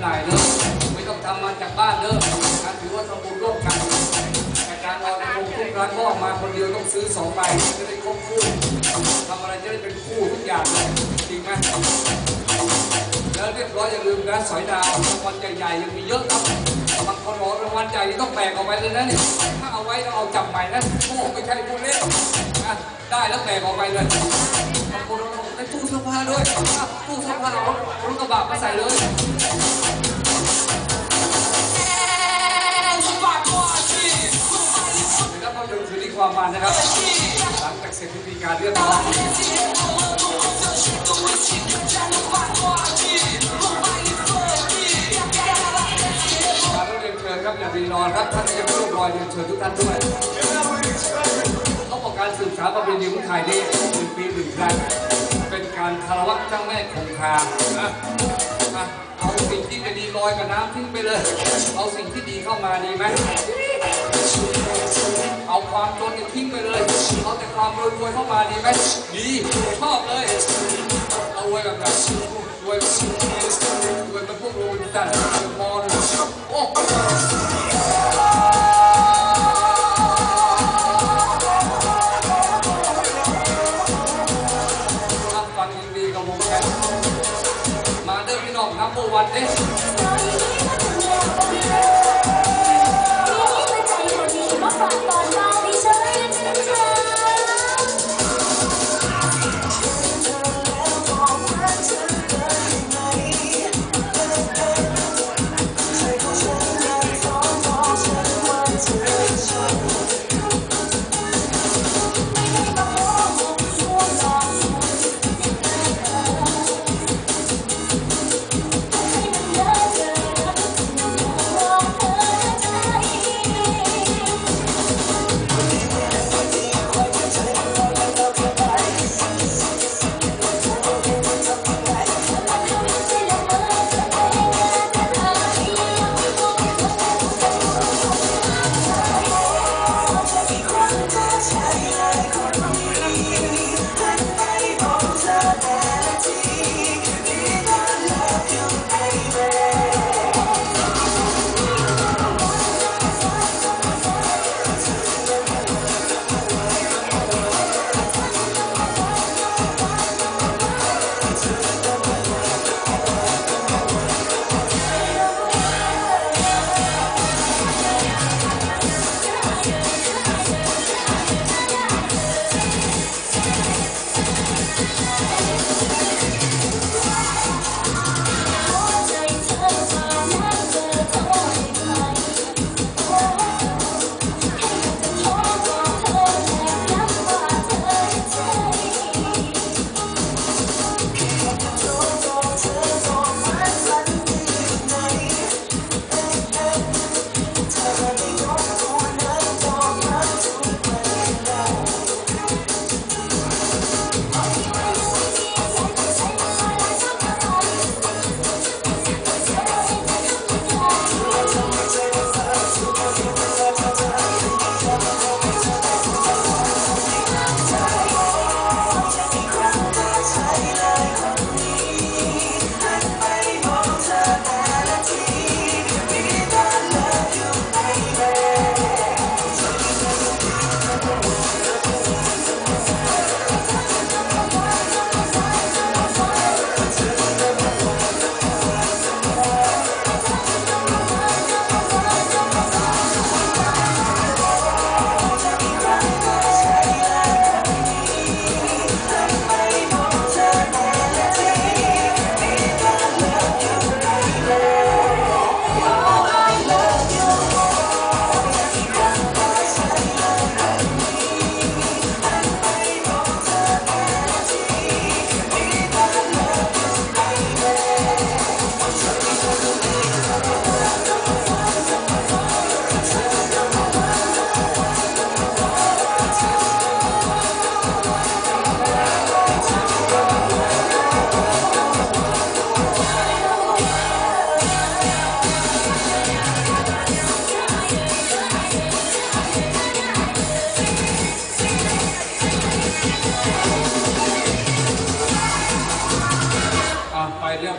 ำหน่ายเด้อไม่ต้องทำมาจากบ้านเด้อนะถือว่าทำบุญร่วมกันแต่การลอยกระทงทุกรั้งก็มาคนเดียวต้องซื้อสองใบจะได้ครบคู่ทำอะไรจะได้เป็นคู่ทุกอย่างเลยจริงไหมแล้วเรียบร้อยอย่าลืมนะสอยดาวรางวัลใหญ่ๆยังมีเยอะครับบางคนบอกรางวัลใหญ่นี่ต้องแบกออกไปเลยนะเนี่ยถ้าเอาไว้ต้องเอาจับใหม่นะโอ้ไม่ใช่ผู้เล่นนะได้แล้วแบกออกไปเลยบางคนเอาในตู้เสื้อผ้าด้วยตู้เสื้อผ้าเอารถกระบะมาใส่เลย มันนะครับ หลังจากเสร็จพิธีการเรียบร้อยมาเรียนเชิญครับอย่ารีรอครับท่านจะไม่ร่วมรอยเรียนเชิญทุกท่านด้วยเขาบอกการสืบสานประเพณีของไทยนี่หนึ่งปีหนึ่งครั้งเป็นการคารวะเจ้าแม่คงคานะอะเอาสิ่งที่ไม่ดีลอยกับน้ำทิ้งไปเลย เอาสิ่งที่ดีเข้ามาดีไหมเอา ความรวยรวยๆเข้ามาดีไหมดีชอบเลยเอารวยแบบนั้นรวยรวยเป็นพวกโรบินสันมอนโอ้รับฟังยินดีกับวงแขนมาเดินพี่น้องนับเบอร์วันเด้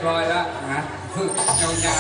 บร้อยแล้วนะยาว